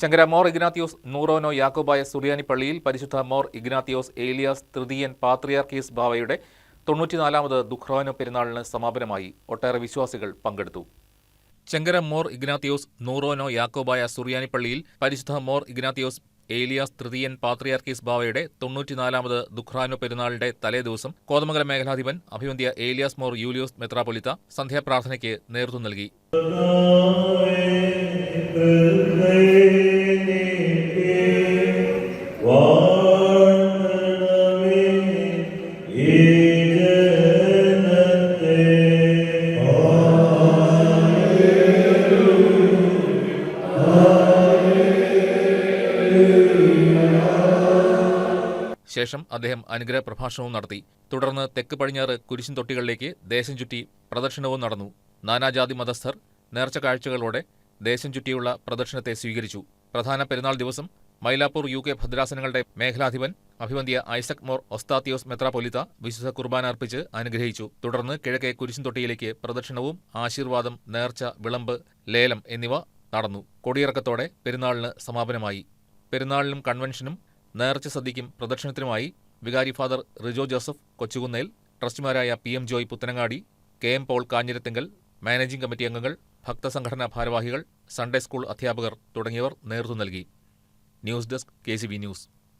ചങ്കര Mor Ignatius നൂറോനോ Yakobaya Suriyani പള്ളിയിൽ പരിശുദ്ധ Mor Ignatius Elias തൃതീയൻ പാത്രിയാർക്കീസ് ബാവയുടെ തൊണ്ണൂറ്റിനാലാമത് ദുഃഖ്രോനോ പെരുന്നാളിന് സമാപനമായി ഒട്ടേറെ വിശ്വാസികൾ പങ്കെടുത്തു. ചെങ്കര മോർ ഇഗ്നാത്തിയോസ് നൂറോനോ യാക്കോബായ സുറിയാനി പള്ളിയിൽ പരിശുദ്ധ മോർ ഇഗ്നാത്തിയോസ് ഏലിയാസ് തൃതീയൻ പാത്രിയാർക്കീസ് ബാവയുടെ തൊണ്ണൂറ്റിനാലാമത് ദുഃഖ്രാനോ പെരുന്നാളിന്റെ തലേദിവസം കോതമംഗലം മേഖലാധിപൻ അഭിവന്ധ്യ ഏലിയാസ് മോർ യൂലിയോസ് മെത്രാപൊലിത്ത സന്ധ്യാപ്രാർത്ഥനയ്ക്ക് നേതൃത്വം നൽകി. ശേഷം അദ്ദേഹം അനുഗ്രഹ പ്രഭാഷണവും നടത്തി. തുടർന്ന് തെക്ക് പടിഞ്ഞാറ് കുരിശിൻ തൊട്ടികളിലേക്ക് ദേശം ചുറ്റി പ്രദക്ഷിണവും നടന്നു. നാനാജാതി മതസ്ഥർ നേർച്ച കാഴ്ചകളോടെ ദേശം ചുറ്റിയുള്ള പ്രദക്ഷിണത്തെ സ്വീകരിച്ചു. പ്രധാന പെരുന്നാൾ ദിവസം മൈലാപ്പൂർ യു കെ ഭദ്രാസനങ്ങളുടെ മേഖലാധിപൻ അഭിവന്ധ്യ ഐസക് മോർ ഒസ്താത്തിയോസ് മെത്രാപൊലിത്ത വിശുദ്ധ കുർബാന അർപ്പിച്ച് അനുഗ്രഹിച്ചു. തുടർന്ന് കിഴക്കേ കുരിശിൻ തൊട്ടിയിലേക്ക് പ്രദക്ഷിണവും ആശീർവാദം നേർച്ച വിളമ്പ് ലേലം എന്നിവ നടന്നു. കൊടിയിറക്കത്തോടെ പെരുന്നാളിന് സമാപനമായി. പെരുന്നാളിനും കൺവെൻഷനും നേർച്ച സദ്യയ്ക്കും പ്രദക്ഷിണത്തിനുമായി വികാരി father Rijo Joseph Kochukunnel ട്രസ്റ്റിമാരായ P M Joy Puthanangadi K M Paul Kanjirathinkal managing committee അംഗങ്ങൾ ഭക്തസംഘടനാ ഭാരവാഹികൾ സൺഡേ സ്കൂൾ അധ്യാപകർ തുടങ്ങിയവർ നേതൃത്വം നൽകി. News desk K news.